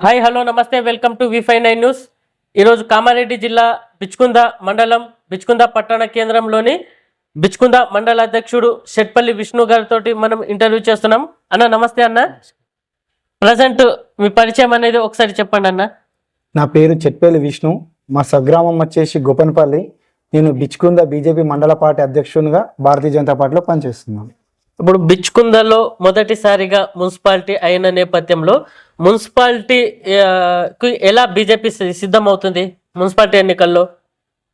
Hi hello నమస్తే welcome to V five nine news ఈరోజు కామారెడ్డి జిల్లా బిచ్కుంద మండలం బిచ్కుంద పట్టణ కేంద్రంలోని బిచ్కుంద మండల అధ్యక్షుడు షెట్పల్లి విష్ణు గారితో మనం ఇంటర్వ్యూ చేస్తున్నాం. అన్న నమస్తే అన్న. ప్రజెంట్ మీ పరిచయం అనేది ఒకసారి చెప్పండి అన్న. నా పేరు చెట్పల్లి విష్ణు. మా స్వగ్రామం వచ్చేసి గోపన్పల్లి నేను బిచ్కుంద బీజేపీ మండల పార్టీ అధ్యక్షునిగా భారతీయ జనతా పార్టీలో పనిచేస్తున్నాను. ఇప్పుడు బిచ్కుందలో మొదటిసారిగా మున్సిపాలిటీ అయిన నేపథ్యంలో మున్సిపాలిటీ ఆ, కు ఎలా బీజేపీ సిద్ధమవుతుంది మున్సిపాలిటీ ఎన్నికల్లో?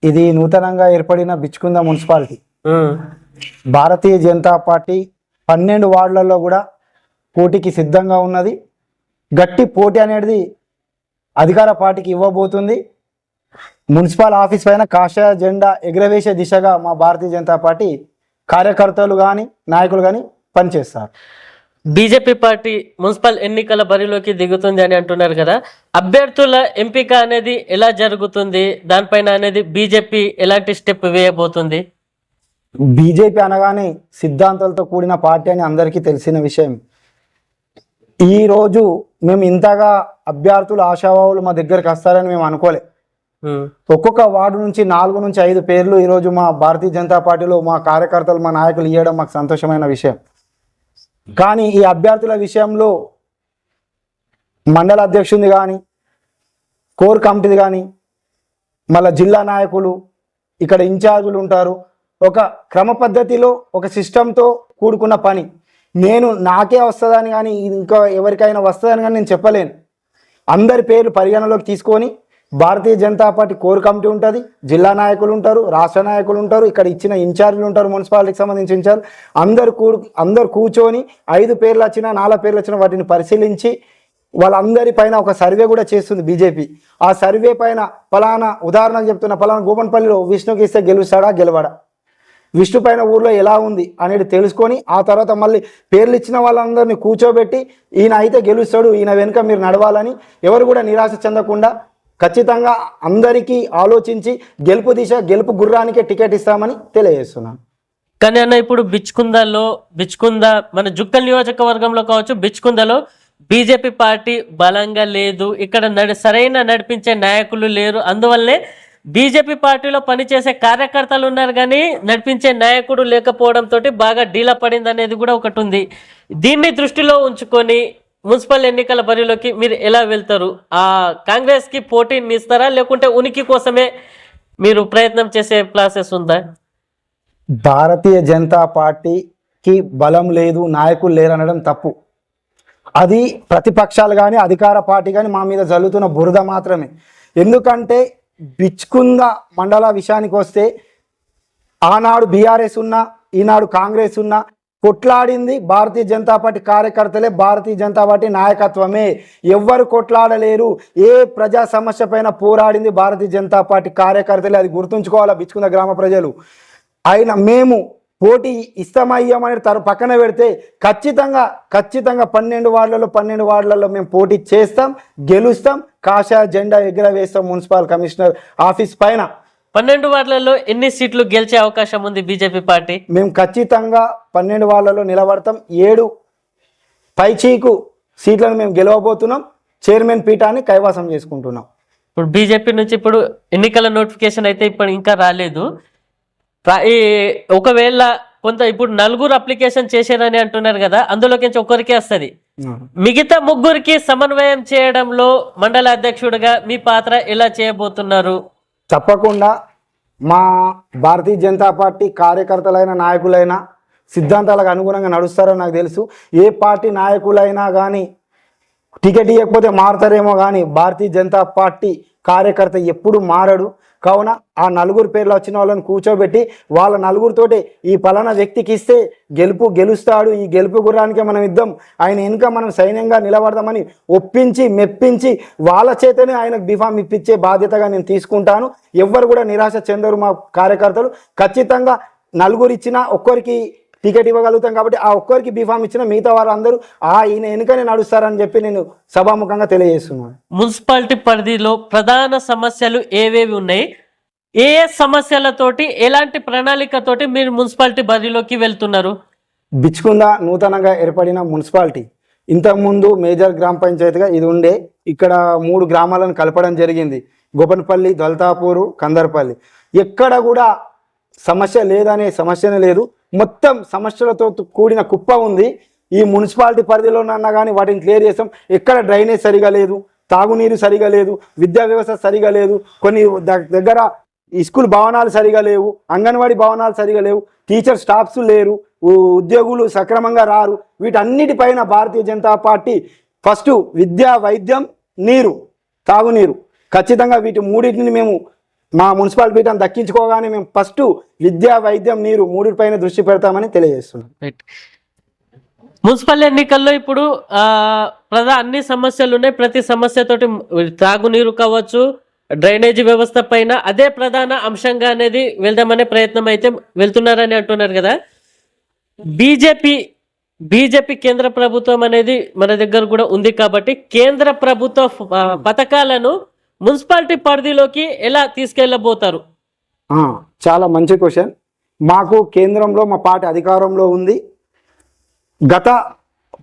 ఇది నూతనంగా ఏర్పడిన బిచ్కుంద మున్సిపాలిటీ. భారతీయ జనతా పార్టీ పన్నెండు వార్డులలో కూడా పోటీకి సిద్ధంగా ఉన్నది. గట్టి పోటీ అనేది అధికార పార్టీకి ఇవ్వబోతుంది. మున్సిపల్ ఆఫీస్ పైన కాషాయ జెండా ఎగురవేసే దిశగా మా భారతీయ జనతా పార్టీ కార్యకర్తలు కానీ నాయకులు కానీ పనిచేస్తారు. బీజేపీ పార్టీ మున్సిపల్ ఎన్నికల బరిలోకి దిగుతుంది అని అంటున్నారు కదా. అభ్యర్థుల ఎంపిక అనేది ఎలా జరుగుతుంది? దానిపైన అనేది బీజేపీ ఎలాంటి స్టెప్ వేయబోతుంది? బీజేపీ అనగానే సిద్ధాంతాలతో కూడిన పార్టీ అని అందరికీ తెలిసిన విషయం. ఈ రోజు మేము ఇంతగా అభ్యర్థులు ఆశావాహులు మా దగ్గరికి వస్తారని మేము అనుకోలే. ఒక్కొక్క వార్డు నుంచి నాలుగు నుంచి ఐదు పేర్లు ఈరోజు మా భారతీయ జనతా పార్టీలో మా కార్యకర్తలు మా నాయకులు ఇవ్వడం మాకు సంతోషమైన విషయం. కానీ ఈ అభ్యర్థుల విషయంలో మండల అధ్యక్షుడిని కానీ కోర్ కమిటీది కానీ మళ్ళా జిల్లా నాయకులు ఇక్కడ ఇన్ఛార్జులు ఉంటారు. ఒక క్రమ పద్ధతిలో ఒక సిస్టంతో కూడుకున్న పని. నేను నాకే వస్తుందని కానీ ఇంకా ఎవరికైనా వస్తుందని కానీ నేను చెప్పలేను. అందరి పేర్లు పరిగణలోకి తీసుకొని Bharatiya Janata Party core committee ఉంటుంది జిల్లా నాయకులు ఉంటారు రాష్ట్ర నాయకులు ఉంటారు ఇక్కడ ఇచ్చిన ఇన్ఛార్జీలు ఉంటారు మున్సిపాలిటీకి సంబంధించిన ఇన్ఛార్జ్. అందరు కూడు అందరు కూర్చొని ఐదు పేర్లు వచ్చినా నాలుగు పేర్లు వచ్చినా వాటిని పరిశీలించి వాళ్ళందరి పైన ఒక సర్వే కూడా చేస్తుంది బీజేపీ. ఆ సర్వే పైన ఫలానా ఉదాహరణకు చెప్తున్న ఫలానా గోపన్పల్లిలో విష్ణుకి ఇస్తే గెలుస్తాడా గెలవాడా? విష్ణు పైన ఊర్లో ఎలా ఉంది అనేది తెలుసుకొని ఆ తర్వాత మళ్ళీ పేర్లు ఇచ్చిన వాళ్ళందరినీ కూర్చోబెట్టి ఈయన అయితే గెలుస్తాడు ఈయన వెనుక మీరు నడవాలని ఎవరు కూడా నిరాశ చెందకుండా ఖచ్చితంగా అందరికీ ఆలోచించి గెలుపు దిశ గెలుపు గుర్రానికే టికెట్ ఇస్తామని తెలియజేస్తున్నాను కానీ అన్న ఇప్పుడు బిచ్కుందలో బిచ్కుంద మన జుక్కల్ నియోజకవర్గంలో కావచ్చు బిచ్కుందలో బీజేపీ పార్టీ బలంగా లేదు. ఇక్కడ నడి సరైన నడిపించే నాయకులు లేరు. అందువల్లనే బీజేపీ పార్టీలో పనిచేసే కార్యకర్తలు ఉన్నారు కానీ నడిపించే నాయకుడు లేకపోవడంతో బాగా డీలా పడింది అనేది కూడా ఒకటి ఉంది. దీన్ని దృష్టిలో ఉంచుకొని మున్సిపల్ ఎన్నికల బరిలోకి మీరు ఎలా వెళ్తారు? ఆ కాంగ్రెస్కి పోటీని ఇస్తారా? లేకుంటే ఉనికి కోసమే మీరు ప్రయత్నం చేసే ప్లాసెస్ ఉందా? భారతీయ జనతా పార్టీకి బలం లేదు నాయకులు లేరు అనడం తప్పు. అది ప్రతిపక్షాలు కానీ అధికార పార్టీ కానీ మా మీద జల్లుతున్న బురద మాత్రమే. ఎందుకంటే బిచ్కుంద మండల విషయానికి వస్తే ఆనాడు బీఆర్ఎస్ ఉన్నా ఈనాడు కాంగ్రెస్ ఉన్నా కొట్లాడింది భారతీయ జనతా పార్టీ కార్యకర్తలే భారతీయ జనతా పార్టీ నాయకత్వమే. ఎవ్వరు కొట్లాడలేరు. ఏ ప్రజా సమస్య పైన పోరాడింది భారతీయ జనతా పార్టీ కార్యకర్తలే అది గుర్తుంచుకోవాలా బిచ్చుకున్న గ్రామ ప్రజలు? ఆయన మేము పోటీ ఇస్తామయ్యామని తర పక్కన పెడితే ఖచ్చితంగా ఖచ్చితంగా పన్నెండు వార్డులలో పన్నెండు వార్డులలో మేము పోటీ చేస్తాం గెలుస్తాం కాషా జెండా ఎగురవేస్తాం మున్సిపల్ కమిషనర్ ఆఫీస్ పైన. పన్నెండు వార్డులలో ఎన్ని సీట్లు గెలిచే అవకాశం ఉంది బీజేపీ పార్టీ? మేము ఖచ్చితంగా పన్నెండు వార్డులలో నిలబడతాం. ఏడు పైచీకు సీట్లను మేము గెలవబోతున్నాం. చైర్మన్ పీఠాన్ని కైవాసం చేసుకుంటున్నాం. ఇప్పుడు బీజేపీ నుంచి ఇప్పుడు ఎన్నికల నోటిఫికేషన్ అయితే ఇప్పుడు ఇంకా రాలేదు. ఈ ఒకవేళ కొంత ఇప్పుడు నలుగురు అప్లికేషన్ చేశారని అంటున్నారు కదా అందులోకి నుంచి ఒక్కరికే వస్తుంది. మిగతా ముగ్గురికి సమన్వయం చేయడంలో మండల అధ్యక్షుడిగా మీ పాత్ర ఎలా చేయబోతున్నారు? తప్పకుండా మా భారతీయ జనతా పార్టీ కార్యకర్తలైన నాయకులైనా సిద్ధాంతాలకు అనుగుణంగా నడుస్తారని నాకు తెలుసు. ఏ పార్టీ నాయకులైనా కానీ టికెట్ ఇవ్వకపోతే మారుతారేమో కానీ భారతీయ జనతా పార్టీ కార్యకర్త ఎప్పుడు మారడు. కావున ఆ నలుగురు పేర్లు వచ్చిన వాళ్ళని కూర్చోబెట్టి వాళ్ళ నలుగురితోటి ఈ పలానా వ్యక్తికి ఇస్తే గెలుపు గెలుస్తాడు. ఈ గెలుపు గుర్రానికే మనం ఇద్దాం. ఆయన వెనుక మనం సైన్యంగా నిలబడదామని ఒప్పించి మెప్పించి వాళ్ళ చేతనే ఆయనకు బిఫామ్ ఇప్పించే బాధ్యతగా నేను తీసుకుంటాను. ఎవ్వరు కూడా నిరాశ చెందరు మా కార్యకర్తలు. ఖచ్చితంగా నలుగురు ఇచ్చినా ఒక్కరికి టికెట్ ఇవ్వగలుగుతాం కాబట్టి ఆ ఒక్కరికి బీఫామ్ ఇచ్చిన మిగతా వారందరూ ఆ ఈయన వెనుకనే నడుస్తారని చెప్పి నేను సభాముఖంగా తెలియజేస్తున్నాను. మున్సిపాలిటీ పరిధిలో ప్రధాన సమస్యలు ఏవేవి ఉన్నాయి? ఏ ఏ సమస్యలతోటి ఎలాంటి ప్రణాళికతోటి మీరు మున్సిపాలిటీ బరిలోకి వెళ్తున్నారు? బిచ్చుకుంద నూతనంగా ఏర్పడిన మున్సిపాలిటీ. ఇంతకుముందు మేజర్ గ్రామ పంచాయతీగా ఇది ఉండే ఇక్కడ మూడు గ్రామాలను కలపడం జరిగింది. గోపన్పల్లి దొల్తాపూరు కందర్పల్లి. ఎక్కడ కూడా సమస్య లేదనే సమస్యనే లేదు. మొత్తం సమస్యలతో కూడిన కుప్ప ఉంది. ఈ మున్సిపాలిటీ పరిధిలోనన్నా కానీ వాటిని క్లియర్ చేస్తాం. ఎక్కడ డ్రైనేజ్ సరిగా లేదు తాగునీరు సరిగా లేదు విద్యా వ్యవస్థ సరిగా లేదు కొన్ని దగ్గర ఈ స్కూల్ భవనాలు సరిగా లేవు అంగన్వాడీ భవనాలు సరిగా లేవు టీచర్ స్టాఫ్స్ లేరు ఉద్యోగులు సక్రమంగా రారు. వీటన్నిటిపైన భారతీయ జనతా పార్టీ ఫస్ట్ విద్య వైద్యం నీరు తాగునీరు. ఖచ్చితంగా వీటి మూడింటిని మేము మా మున్సిపల్ పీఠం దక్కించుకోగానే మేము ఫస్ట్ విద్య వైద్యం నీరు మూడిపైన దృష్టి పెడతామని తెలియజేస్తున్నాం. మున్సిపల్ ఎన్నికల్లో ఇప్పుడు ప్రధాన ప్రధా అన్ని సమస్యలు ఉన్నాయి ప్రతి సమస్యతోటి తాగునీరు కావచ్చు డ్రైనేజీ వ్యవస్థ పైన అదే ప్రధాన అంశంగా అనేది వెళ్దామనే ప్రయత్నం అయితే వెళ్తున్నారని అంటున్నారు కదా. బీజేపీ బీజేపీ కేంద్ర ప్రభుత్వం అనేది మన దగ్గర కూడా ఉంది కాబట్టి కేంద్ర ప్రభుత్వ పథకాలను మున్సిపాలిటీ పరిధిలోకి ఎలా తీసుకెళ్ళబోతారు? చాలా మంచి క్వశ్చన్. మాకు కేంద్రంలో మా పార్టీ అధికారంలో ఉంది. గత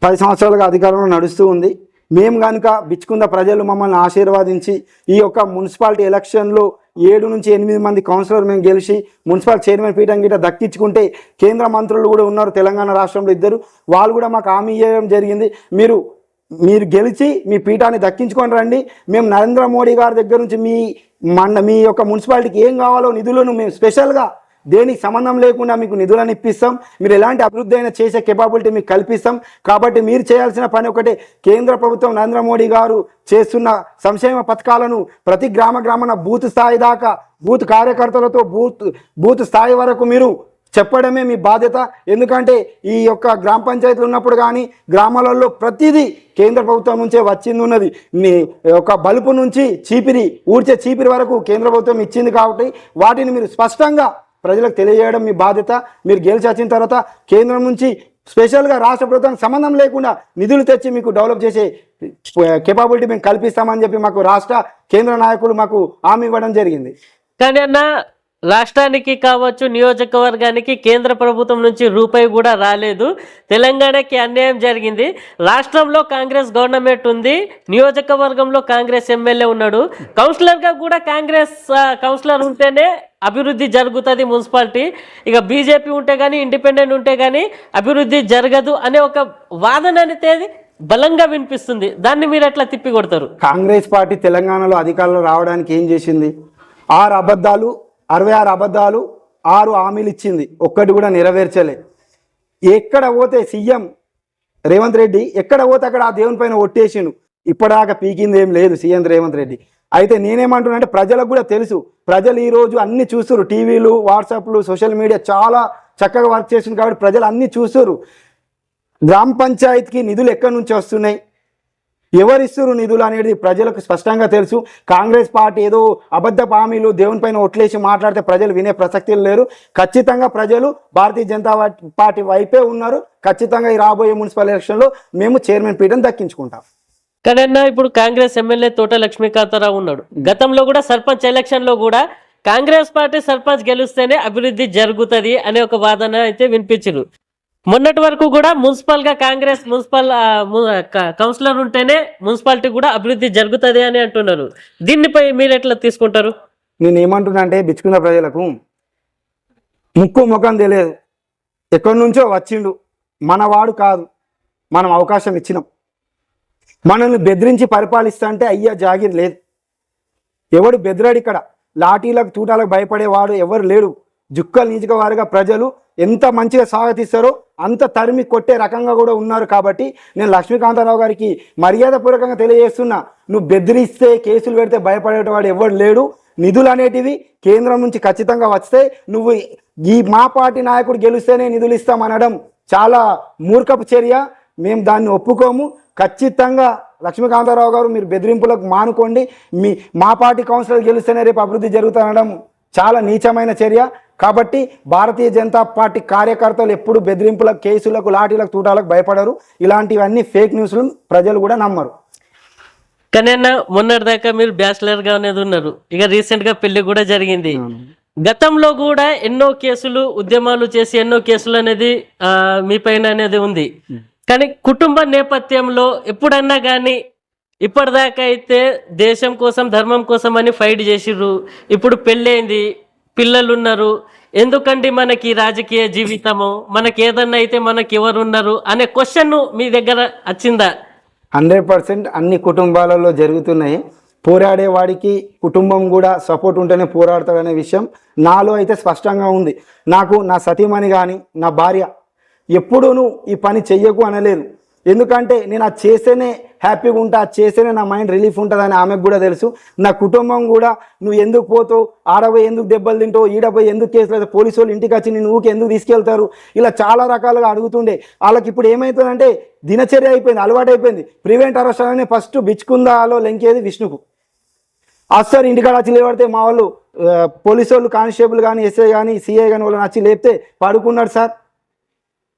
పది సంవత్సరాలుగా అధికారంలో నడుస్తూ ఉంది. మేము కనుక బిచ్చుకుంద ప్రజలు మమ్మల్ని ఆశీర్వాదించి ఈ యొక్క మున్సిపాలిటీ ఎలక్షన్లో ఏడు నుంచి ఎనిమిది మంది కౌన్సిలర్ మేము గెలిచి మున్సిపల్ చైర్మన్ పీఠం గిట దక్కించుకుంటే కేంద్ర మంత్రులు కూడా ఉన్నారు. తెలంగాణ రాష్ట్రంలో ఇద్దరు. వాళ్ళు కూడా మాకు హామీ ఇవ్వడం జరిగింది. మీరు మీరు గెలిచి మీ పీఠాన్ని దక్కించుకొని రండి. మేము నరేంద్ర మోడీ గారి దగ్గర నుంచి మీ మన మీ యొక్క మున్సిపాలిటీకి ఏం కావాలో నిధులను మేము స్పెషల్గా దేనికి సంబంధం లేకుండా మీకు నిధులను ఇప్పిస్తాం. మీరు ఎలాంటి అభివృద్ధి అయినా చేసే కెపాబిలిటీ మీకు కల్పిస్తాం. కాబట్టి మీరు చేయాల్సిన పని ఒకటే కేంద్ర ప్రభుత్వం నరేంద్ర మోడీ గారు చేస్తున్న సంక్షేమ పథకాలను ప్రతి గ్రామ గ్రామన బూత్ స్థాయి దాకా బూత్ కార్యకర్తలతో బూత్ బూత్ స్థాయి వరకు మీరు చెప్పడమే మీ బాధ్యత. ఎందుకంటే ఈ యొక్క గ్రామ పంచాయతీలు ఉన్నప్పుడు కానీ గ్రామాలలో ప్రతిదీ కేంద్ర ప్రభుత్వం నుంచే వచ్చింది ఉన్నది. మీ యొక్క బలుపు నుంచి చీపిరి ఊడ్చే చీపిరి వరకు కేంద్ర ప్రభుత్వం ఇచ్చింది కాబట్టి వాటిని మీరు స్పష్టంగా ప్రజలకు తెలియజేయడం మీ బాధ్యత. మీరు గెలిచి వచ్చిన తర్వాత కేంద్రం నుంచి స్పెషల్గా రాష్ట్ర ప్రభుత్వానికి సంబంధం లేకుండా నిధులు తెచ్చి మీకు డెవలప్ చేసే కెపాబిలిటీ మేము కల్పిస్తామని చెప్పి మాకు రాష్ట్ర కేంద్ర నాయకులు మాకు హామీ ఇవ్వడం జరిగింది. కానీ అన్న రాష్ట్రానికి కావచ్చు నియోజకవర్గానికి కేంద్ర ప్రభుత్వం నుంచి రూపాయి కూడా రాలేదు. తెలంగాణకి అన్యాయం జరిగింది. రాష్ట్రంలో కాంగ్రెస్ గవర్నమెంట్ ఉంది. నియోజకవర్గంలో కాంగ్రెస్ ఎమ్మెల్యే ఉన్నాడు. కౌన్సిలర్గా కూడా కాంగ్రెస్ కౌన్సిలర్ ఉంటేనే అభివృద్ధి జరుగుతుంది మున్సిపాలిటీ. ఇక బీజేపీ ఉంటే కానీ ఇండిపెండెంట్ ఉంటే కానీ అభివృద్ధి జరగదు అనే ఒక వాదన అనేది బలంగా వినిపిస్తుంది. దాన్ని మీరు ఎట్లా తిప్పి కొడతారు కాంగ్రెస్ పార్టీ తెలంగాణలో అధికారంలో రావడానికి ఏం చేసింది? ఆరు అబద్ధాలు అరవై ఆరు అబద్ధాలు ఆరు హామీలు ఇచ్చింది. ఒక్కటి కూడా నెరవేర్చలే. ఎక్కడ పోతే సీఎం రేవంత్ రెడ్డి ఎక్కడ పోతే అక్కడ ఆ దేవుని పైన ఒట్టేసిండు. ఇప్పటిదాకా పీకింది ఏం లేదు సీఎం రేవంత్ రెడ్డి. అయితే నేనేమంటున్నా అంటే ప్రజలకు కూడా తెలుసు. ప్రజలు ఈరోజు అన్ని చూస్తారు టీవీలు వాట్సాప్లు సోషల్ మీడియా చాలా చక్కగా వర్క్ చేసింది కాబట్టి ప్రజలు అన్ని చూస్తారు గ్రామ పంచాయతీకి నిధులు ఎక్కడి నుంచి వస్తున్నాయి? ఎవరిస్తురు నిధులు అనేది ప్రజలకు స్పష్టంగా తెలుసు. కాంగ్రెస్ పార్టీ ఏదో అబద్ధ హామీలు దేవుని పైన ఒట్లేసి మాట్లాడితే ప్రజలు వినే ప్రసక్తి లేరు. ఖచ్చితంగా ప్రజలు భారతీయ జనతా పార్టీ వైపే ఉన్నారు. ఖచ్చితంగా ఈ రాబోయే మున్సిపల్ ఎలక్షన్లో మేము చైర్మన్ పీఠం దక్కించుకుంటాం. కానీ ఇప్పుడు కాంగ్రెస్ ఎమ్మెల్యే తోట లక్ష్మీకాంతారావు ఉన్నాడు. గతంలో కూడా సర్పంచ్ ఎలక్షన్లో కూడా కాంగ్రెస్ పార్టీ సర్పంచ్ గెలిస్తేనే అభివృద్ధి జరుగుతుంది అనే ఒక వాదన అయితే వినిపించారు మొన్నటి వరకు కూడా మున్సిపల్గా కాంగ్రెస్ మున్సిపల్ కౌన్సిలర్ ఉంటేనే మున్సిపాలిటీ కూడా అభివృద్ధి జరుగుతుంది అని అంటున్నారు. దీనిపై మీరు ఎట్లా తీసుకుంటారు? నేను ఏమంటున్నా అంటే బిచ్చుకున్న ప్రజలకు ముక్కు ముఖం తెలియదు. ఎక్కడి నుంచో వచ్చిండు. మనవాడు కాదు. మనం అవకాశం ఇచ్చినాం. మనల్ని బెదిరించి పరిపాలిస్తా అంటే అయ్యా జాగిర్ లేదు. ఎవడు బెదిరాడు ఇక్కడ? లాఠీలకు తూటాలకు భయపడేవాడు ఎవరు లేడు. జుక్కలు నీచుక ప్రజలు ఎంత మంచిగా స్వాగతిస్తారో అంత తరిమి కొట్టే రకంగా కూడా ఉన్నారు కాబట్టి నేను లక్ష్మీకాంతారావు గారికి మర్యాదపూర్వకంగా తెలియజేస్తున్నా నువ్వు బెదిరిస్తే కేసులు పెడితే భయపడేటవాడు ఎవడు లేడు. నిధులు అనేటివి కేంద్రం నుంచి ఖచ్చితంగా వస్తే నువ్వు ఈ మా పార్టీ నాయకుడు గెలిస్తేనే నిధులు ఇస్తామనడం చాలా మూర్ఖపు చర్య. మేము దాన్ని ఒప్పుకోము. ఖచ్చితంగా లక్ష్మీకాంతారావు గారు మీరు బెదిరింపులకు మానుకోండి. మీ మా పార్టీ కౌన్సిలర్ గెలిస్తేనే రేపు అభివృద్ధి జరుగుతుండడం చాలా నీచమైన చర్య. కాబట్టి భారతీయ జనతా పార్టీ కార్యకర్తలు ఎప్పుడు బెదిరింపులకు కేసులకు లాఠీలకు తూటాలకు భయపడరు. ఇలాంటివన్నీ ఫేక్ న్యూస్లు ప్రజలు కూడా నమ్మరు. కానీ అన్న మొన్నటి దాకా మీరు బ్యాచిలర్గా అనేది ఉన్నారు. ఇక రీసెంట్గా పెళ్ళి కూడా జరిగింది. గతంలో కూడా ఎన్నో కేసులు ఉద్యమాలు చేసి ఎన్నో కేసులు అనేది ఆ, మీ పైన అనేది ఉంది. కానీ కుటుంబ నేపథ్యంలో ఎప్పుడన్నా కానీ ఇప్పటిదాకా అయితే దేశం కోసం ధర్మం కోసం అని ఫైట్ చేసిర్రు. ఇప్పుడు పెళ్ళైంది. పిల్లలు ఉన్నారు ఎందుకండి మనకి రాజకీయ జీవితము? మనకి ఏదన్నా అయితే మనకి ఎవరున్నారు అనే క్వశ్చన్ మీ దగ్గర వచ్చిందా హండ్రెడ్ పర్సెంట్ అన్ని కుటుంబాలలో జరుగుతున్నాయి. పోరాడే వాడికి కుటుంబం కూడా సపోర్ట్ ఉంటేనే పోరాడతాడనే విషయం నాలో అయితే స్పష్టంగా ఉంది. నాకు నా సతీమణి కానీ నా భార్య ఎప్పుడూను ఈ పని చెయ్యకు అనలేదు. ఎందుకంటే నేను అది చేస్తేనే హ్యాపీగా ఉంటా అది చేస్తేనే నా మైండ్ రిలీఫ్ ఉంటుందని ఆమెకు కూడా తెలుసు. నా కుటుంబం కూడా నువ్వు ఎందుకు పోతావు ఆడపోయి ఎందుకు దెబ్బలు తింటావు ఈడపోయి ఎందుకు కేసులు అయితే పోలీసు వాళ్ళు ఇంటికి వచ్చి నేను ఊరికి ఎందుకు తీసుకెళ్తారు? ఇలా చాలా రకాలుగా అడుగుతుండే. వాళ్ళకి ఇప్పుడు ఏమవుతుందంటే దినచర్య అయిపోయింది అలవాటు అయిపోయింది. ప్రివెంట్ అరెస్ట్ అని ఫస్ట్ బిచ్చుకుందాలో లెంకేది విష్ణుకు. అస్సలు ఇంటికాడ వచ్చి లేబడితే మా వాళ్ళు పోలీసు వాళ్ళు కానిస్టేబుల్ కానీ ఎస్ఐ కానీ సిఐ కానీ వాళ్ళని వచ్చి లేపితే పడుకున్నాడు సార్.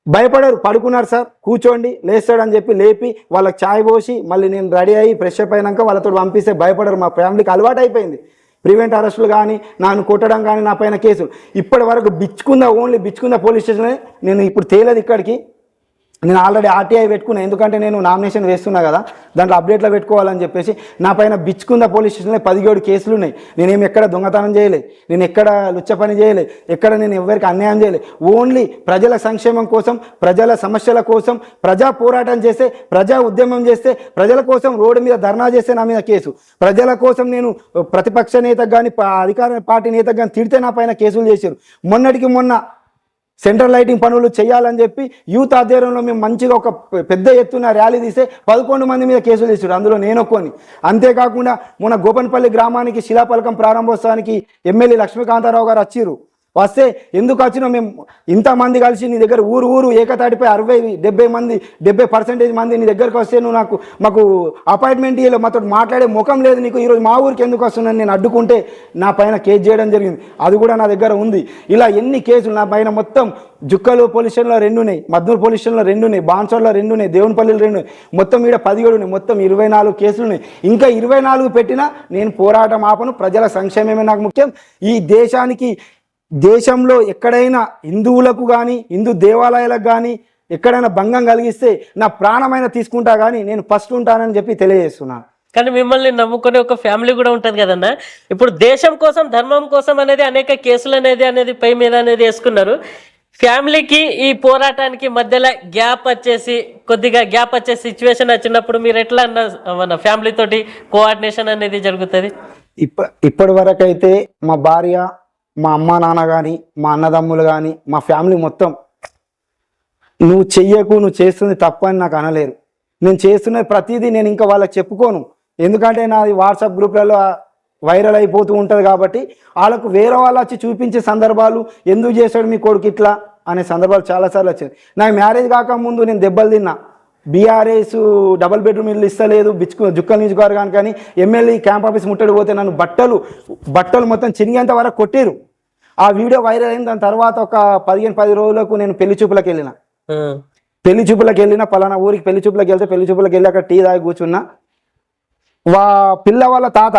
భయపడరు పడుకున్నారు సార్. కూర్చోండి లేస్తాడని చెప్పి లేపి వాళ్ళకి ఛాయ్ పోసి మళ్ళీ నేను రెడీ అయ్యి ఫ్రెష్ అప్ అయినాక వాళ్ళతో పంపిస్తే భయపడరు. మా ఫ్యామిలీకి అలవాటు అయిపోయింది. ప్రివెంట్ అరెస్టులు కానీ నన్ను కొట్టడం కానీ నా పైన కేసులు. ఇప్పటి వరకు Bichkunda only Bichkunda police station నేను ఇప్పుడు తేలేదు ఇక్కడికి. నేను ఆల్రెడీ ఆర్టీఐ పెట్టుకున్నా ఎందుకంటే నేను నామినేషన్ వేస్తున్నా కదా దాంట్లో అప్డేట్లో పెట్టుకోవాలని చెప్పేసి నా పైన బిచ్చుకుంద పోలీస్ స్టేషన్లో పదిహేడు కేసులు ఉన్నాయి నేనేం ఎక్కడ దొంగతనం చేయలే నేను ఎక్కడ లుచ్చ పని చేయలే ఎక్కడ నేను ఎవరికి అన్యాయం చేయలే. ఓన్లీ ప్రజల సంక్షేమం కోసం ప్రజల సమస్యల కోసం ప్రజా పోరాటం చేస్తే ప్రజా ఉద్యమం చేస్తే ప్రజల కోసం రోడ్డు మీద ధర్నా చేస్తే నా మీద కేసు. ప్రజల కోసం నేను ప్రతిపక్ష నేతకు కానీ అధికార పార్టీ నేతకు కానీ తిడితే నా పైన కేసులు చేశారు. మొన్నటికి మొన్న సెంట్రల్ లైటింగ్ పనులు చేయాలని చెప్పి యూత్ ఆధ్వర్యంలో మేము మంచిగా ఒక పెద్ద ఎత్తున ర్యాలీ తీస్తే పదకొండు మంది మీద కేసులు తీసాడు అందులో నేనొక్కొని అంతేకాకుండా మొన్న గోపన్పల్లి గ్రామానికి శిలాపలకం ప్రారంభోత్సవానికి ఎమ్మెల్యే లక్ష్మీకాంతారావు గారు వచ్చిర్రు. వస్తే ఎందుకు వచ్చినా మేము? ఇంతమంది కలిసి నీ దగ్గర ఊరు ఊరు ఏకతాటిపై అరవై డెబ్బై మంది డెబ్బై పర్సెంటేజ్ మంది నీ దగ్గరకు వస్తే నువ్వు నాకు మాకు అపాయింట్మెంట్ ఇవ్వలేదు మాతో మాట్లాడే ముఖం లేదు నీకు. ఈరోజు మా ఊరికి ఎందుకు వస్తున్నాను నేను అడ్డుకుంటే నా పైన కేసు చేయడం జరిగింది. అది కూడా నా దగ్గర ఉంది. ఇలా ఎన్ని కేసులు నా పైన మొత్తం జుక్కలు పోలీస్ స్టేషన్లో రెండు ఉన్నాయి మద్దూరు పోలీస్ స్టేషన్లో రెండు ఉన్నాయి బాన్సోర్లో రెండు ఉన్నాయి దేవునిపల్లిలో రెండు ఉన్నాయి. మొత్తం ఈడ పదిహేడు ఉన్నాయి. మొత్తం ఇరవై నాలుగు కేసులు ఉన్నాయి. ఇంకా ఇరవై నాలుగు పెట్టినా నేను పోరాటం ఆపను. ప్రజల సంక్షేమమే నాకు ముఖ్యం. ఈ దేశానికి దేశంలో ఎక్కడైనా హిందువులకు కానీ హిందూ దేవాలయాలకు కానీ ఎక్కడైనా భంగం కలిగిస్తే నా ప్రాణమైన తీసుకుంటా కానీ నేను ఫస్ట్ ఉంటానని చెప్పి తెలియజేస్తున్నాను కానీ మిమ్మల్ని నమ్ముకునే ఒక ఫ్యామిలీ కూడా ఉంటుంది కదన్న? ఇప్పుడు దేశం కోసం ధర్మం కోసం అనేది అనేక కేసులు అనేది అనేది పై మీద అనేది వేసుకున్నారు. ఫ్యామిలీకి ఈ పోరాటానికి మధ్యలో గ్యాప్ వచ్చేసి కొద్దిగా గ్యాప్ వచ్చే సిచ్యువేషన్ వచ్చినప్పుడు మీరు ఎట్లా అన్న మన ఫ్యామిలీ తోటి కోఆర్డినేషన్ అనేది జరుగుతుంది? ఇప్ప ఇప్పటి వరకు అయితే మా భార్య మా అమ్మ నాన్న కానీ మా అన్నదమ్ములు కానీ మా ఫ్యామిలీ మొత్తం నువ్వు చెయ్యకు నువ్వు చేస్తుంది తప్పు అని నాకు అనలేరు. నేను చేస్తున్న ప్రతిదీ నేను ఇంకా వాళ్ళకి చెప్పుకోను. ఎందుకంటే నాది వాట్సాప్ గ్రూప్లలో వైరల్ అయిపోతూ ఉంటుంది కాబట్టి వాళ్ళకు వేరే వాళ్ళు వచ్చి చూపించే సందర్భాలు ఎందుకు చేశాడు మీ కొడుకు ఇట్లా అనే సందర్భాలు చాలాసార్లు వచ్చాయి. నాకు మ్యారేజ్ కాకముందు నేను దెబ్బలు తిన్నా. బీఆర్ఎస్ డబల్ బెడ్రూమ్ ఇల్లు ఇస్తలేదు బిచ్చుకు జుక్కల నియోజకవర్గానికి కానీ ఎమ్మెల్యే క్యాంప్ ఆఫీస్ ముట్టడి పోతే నన్ను బట్టలు బట్టలు మొత్తం చినిగేంత వరకు కొట్టిరు. ఆ వీడియో వైరల్ అయిన దాని తర్వాత ఒక పదిహేను పది రోజులకు నేను పెళ్ళి చూపులకు వెళ్ళిన. పెళ్ళి చూపులకు వెళ్ళిన పలానా ఊరికి పెళ్ళి చూపులకు వెళ్తే పెళ్ళి చూపులకు వెళ్ళి అక్కడ టీ తాగి కూర్చున్నా. వా పిల్ల వాళ్ళ తాత.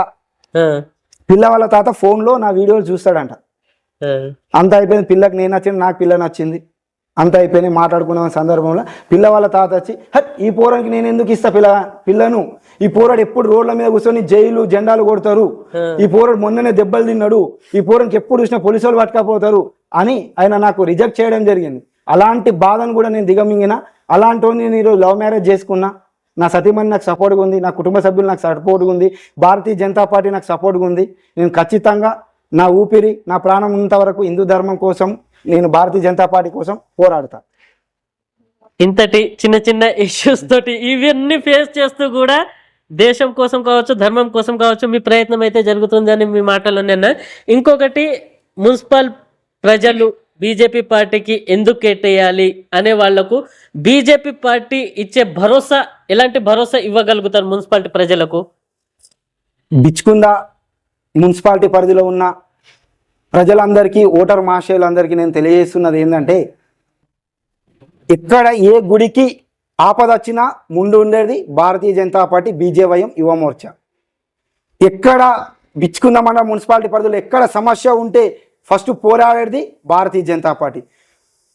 పిల్ల వాళ్ళ తాత ఫోన్లో నా వీడియోలు చూస్తాడంట. అంత అయిపోయింది పిల్లకి నేను నచ్చింది నాకు పిల్ల నచ్చింది. అంత అయిపోయినాయి మాట్లాడుకున్న సందర్భంలో పిల్ల వాళ్ళ తాత వచ్చి హట్ ఈ పోరానికి నేను ఎందుకు ఇస్తా పిల్ల పిల్లను? ఈ పోరాడు ఎప్పుడు రోడ్ల మీద కూర్చొని జైలు జెండాలు కొడతారు? ఈ పోరాడు మొన్ననే దెబ్బలు తిన్నాడు. ఈ పోరానికి ఎప్పుడు చూసినా పోలీసు వాళ్ళు పట్టుకపోతారు? అని ఆయన నాకు రిజెక్ట్ చేయడం జరిగింది. అలాంటి బాధను కూడా నేను దిగమింగిన అలాంటి నేను ఈరోజు లవ్ మ్యారేజ్ చేసుకున్నా. నా సతీమణి నాకు సపోర్ట్గా ఉంది నా కుటుంబ సభ్యులు నాకు సపోర్ట్గా ఉంది భారతీయ జనతా పార్టీ నాకు సపోర్ట్గా ఉంది. నేను ఖచ్చితంగా నా ఊపిరి నా ప్రాణం ఉన్నంత వరకు హిందూ ధర్మం కోసం నేను భారతీయ జనతా పార్టీ కోసం పోరాడతా. ఇంతటి చిన్న చిన్న ఇష్యూస్ తోటి ఇవన్నీ ఫేస్ చేస్తూ కూడా దేశం కోసం కావచ్చు ధర్మం కోసం కావచ్చు మీ ప్రయత్నం అయితే జరుగుతుంది అని మీ మాటలు నిన్న. ఇంకొకటి మున్సిపల్ ప్రజలు బీజేపీ పార్టీకి ఎందుకు కేటేయాలి అనే వాళ్ళకు బీజేపీ పార్టీ ఇచ్చే భరోసా ఎలాంటి భరోసా ఇవ్వగలుగుతారు మున్సిపాలిటీ ప్రజలకు? బిచ్చుకుంద మున్సిపాలిటీ పరిధిలో ఉన్న ప్రజలందరికీ ఓటర్ మహాశయులందరికీ నేను తెలియజేస్తున్నది ఏంటంటే ఇక్కడ ఏ గుడికి ఆపద వచ్చినా ముందు ఉండేది భారతీయ జనతా పార్టీ బీజేవైఎం యువమోర్చ ఎక్కడ బిచ్చుకుంద మున్సిపాలిటీ పరిధిలో ఎక్కడ సమస్య ఉంటే ఫస్ట్ పోరాడేది భారతీయ జనతా పార్టీ.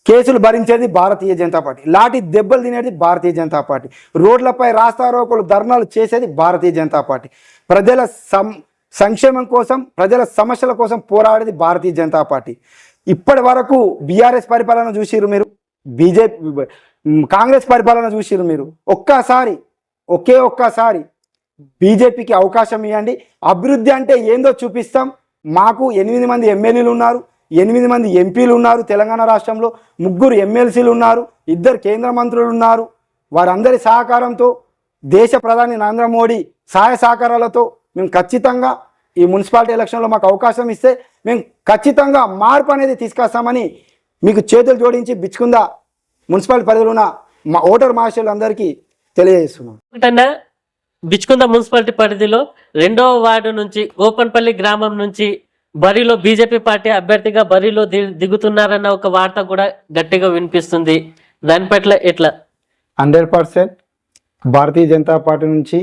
కేసులు భరించేది భారతీయ జనతా పార్టీ. లాటి దెబ్బలు తినేది భారతీయ జనతా పార్టీ. రోడ్లపై రాస్తారోకులు ధర్నాలు చేసేది భారతీయ జనతా పార్టీ. ప్రజల సం సంక్షేమం కోసం ప్రజల సమస్యల కోసం పోరాడేది భారతీయ జనతా పార్టీ. ఇప్పటి వరకు బీఆర్ఎస్ పరిపాలన చూసిరు మీరు? బీజేపీ కాంగ్రెస్ పరిపాలన చూసిరు మీరు? ఒక్కసారి ఒకే ఒక్కసారి బీజేపీకి అవకాశం ఇవ్వండి అభివృద్ధి అంటే ఏందో చూపిస్తాం. మాకు ఎనిమిది మంది ఎమ్మెల్యేలు ఉన్నారు. ఎనిమిది మంది ఎంపీలు ఉన్నారు తెలంగాణ రాష్ట్రంలో. ముగ్గురు ఎమ్మెల్సీలు ఉన్నారు. ఇద్దరు కేంద్ర మంత్రులు ఉన్నారు. వారందరి సహకారంతో దేశ ప్రధాని నరేంద్ర మోడీ సహాయ సహకారాలతో మేము ఖచ్చితంగా ఈ మున్సిపాలిటీ ఎలక్షన్లో మాకు అవకాశం ఇస్తే మేము ఖచ్చితంగా మార్పు అనేది తీసుకొస్తామని మీకు చేతులు జోడించి బిచ్చుకుందా మున్సిపాలిటీ పరిధిలో ఉన్న మా ఓటర్ మహాశయులందరికీ తెలియజేస్తున్నాం. ఒకటన్నా బిచ్కుంద మున్సిపాలిటీ పరిధిలో రెండవ వార్డు నుంచి ఓపన్పల్లి గ్రామం నుంచి బరిలో బీజేపీ పార్టీ అభ్యర్థిగా బరిలో ది- దిగుతున్నారన్న ఒక వార్త కూడా గట్టిగా వినిపిస్తుంది. దాని పట్ల ఎట్లా? Hundred percent Bharatiya Janata party నుంచి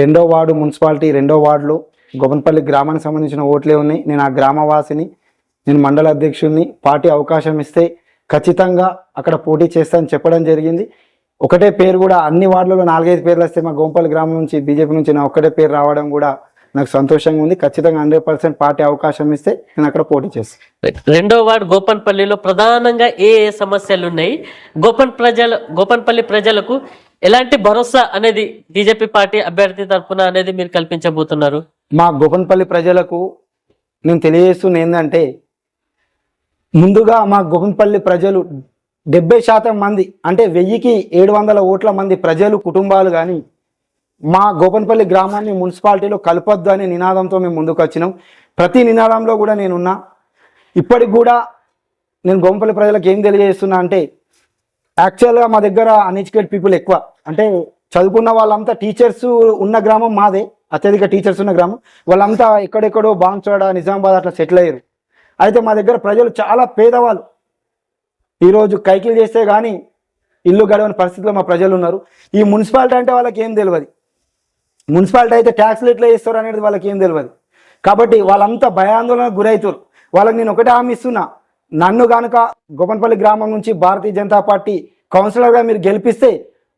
రెండో వార్డు మున్సిపాలిటీ రెండో వార్డులో గోపన్పల్లి గ్రామానికి సంబంధించిన ఓట్లే ఉన్నాయి. నేను ఆ గ్రామవాసిని నేను మండల అధ్యక్షుడిని పార్టీ అవకాశం ఇస్తే ఖచ్చితంగా అక్కడ పోటీ చేస్తానని చెప్పడం జరిగింది. ఒకటే పేరు కూడా అన్ని వార్డులలో నాలుగైదు పేర్లు వస్తే మా గోంపల్లి గ్రామం నుంచి బీజేపీ నుంచి నా ఒక్కటే పేరు రావడం కూడా నాకు సంతోషంగా ఉంది. ఖచ్చితంగా హండ్రెడ్ పర్సెంట్ పార్టీ అవకాశం ఇస్తే నేను అక్కడ పోటీ చేస్తాను. రెండో వార్డు గోపన్పల్లిలో ప్రధానంగా ఏ ఏ సమస్యలు ఉన్నాయి? గోపన్ ప్రజలు గోపన్పల్లి ప్రజలకు ఎలాంటి భరోసా అనేది బీజేపీ పార్టీ అభ్యర్థి తరఫున అనేది మీరు కల్పించబోతున్నారు? మా గోపన్పల్లి ప్రజలకు నేను తెలియజేస్తుంది ఏంటంటే ముందుగా మా గోపన్పల్లి ప్రజలు డెబ్బై శాతం మంది అంటే వెయ్యికి ఏడు వందల ఓట్ల మంది ప్రజలు కుటుంబాలు కానీ మా గోపన్పల్లి గ్రామాన్ని మున్సిపాలిటీలో కలపొద్దు అనే నినాదంతో మేము ముందుకు వచ్చినాం. ప్రతి నినాదంలో కూడా నేనున్నా. ఇప్పటికి కూడా నేను గోపన్పల్లి ప్రజలకు ఏం తెలియజేస్తున్నా అంటే యాక్చువల్గా మా దగ్గర అన్ఎడ్యుకేట్ పీపుల్ ఎక్కువ. అంటే చదువుకున్న వాళ్ళంతా టీచర్స్ ఉన్న గ్రామం మాదే అత్యధిక టీచర్స్ ఉన్న గ్రామం. వాళ్ళంతా ఎక్కడెక్కడో బాన్చాడ నిజామాబాద్ అట్లా సెటిల్ అయ్యారు. అయితే మా దగ్గర ప్రజలు చాలా పేదవాళ్ళు. ఈరోజు కైకిలు చేస్తే కానీ ఇల్లు గడవని పరిస్థితిలో మా ప్రజలు ఉన్నారు. ఈ మున్సిపాలిటీ అంటే వాళ్ళకి ఏం తెలియదు మున్సిపాలిటీ అయితే ట్యాక్స్లు ఎట్లా ఇస్తారు అనేది వాళ్ళకి ఏం తెలియదు కాబట్టి వాళ్ళంతా భయాందోళనకు గురవుతారు వాళ్ళకి నేను ఒకటే హామీ ఇస్తున్నా. నన్ను కనుక గోపన్పల్లి గ్రామం నుంచి భారతీయ జనతా పార్టీ కౌన్సిలర్గా మీరు గెలిపిస్తే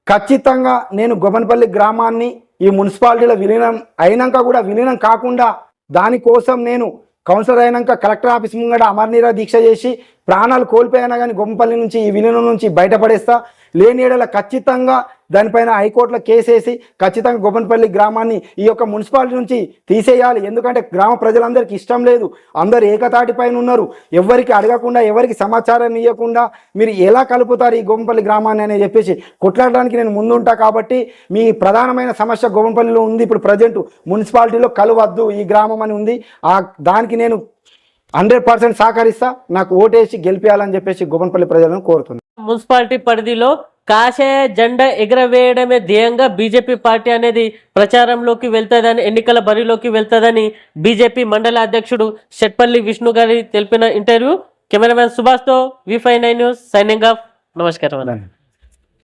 ఖచ్చితంగా నేను గోపన్పల్లి గ్రామాన్ని ఈ మున్సిపాలిటీలో విలీనం అయినాక కూడా విలీనం కాకుండా దానికోసం నేను కౌన్సిలర్ అయినాక కలెక్టర్ ఆఫీస్ ముంగడ అమర్నీరా దీక్ష చేసి ప్రాణాలు కోల్పోయినా కానీ గొంపల్లి నుంచి ఈ విలీనం నుంచి బయటపడేస్తా. లేని ఏడల ఖచ్చితంగా దానిపైన హైకోర్టులో కేసేసి ఖచ్చితంగా గొప్పనపల్లి గ్రామాన్ని ఈ యొక్క మున్సిపాలిటీ నుంచి తీసేయాలి. ఎందుకంటే గ్రామ ప్రజలందరికీ ఇష్టం లేదు. అందరు ఏకతాటిపైన ఉన్నారు. ఎవరికి అడగకుండా ఎవరికి సమాచారం ఇవ్వకుండా మీరు ఎలా కలుపుతారు ఈ గోపంపల్లి గ్రామాన్ని అని చెప్పేసి కొట్లాడడానికి నేను ముందుంటా కాబట్టి మీ ప్రధానమైన సమస్య గోపంపల్లిలో ఉంది. ఇప్పుడు ప్రజెంట్ మున్సిపాలిటీలో కలవద్దు ఈ గ్రామం అని ఉంది. ఆ దానికి నేను హండ్రెడ్ పర్సెంట్ సహకరిస్తా నాకు ఓటేసి గెలిపించాలని చెప్పేసి గోపంపల్లి ప్రజలను కోరుతున్నాను మున్సిపాలిటీ పరిధిలో కాషాయ జెండా ఎగరవేయడమే ధ్యేయంగా బీజేపీ పార్టీ అనేది ప్రచారంలోకి వెళ్తుందని ఎన్నికల బరిలోకి వెళ్తుందని బీజేపీ మండల అధ్యక్షుడు షెట్పల్లి విష్ణు గారి తెలిపిన interview. Cameraman సుభాష్తో V five nine news signing off. నమస్కారం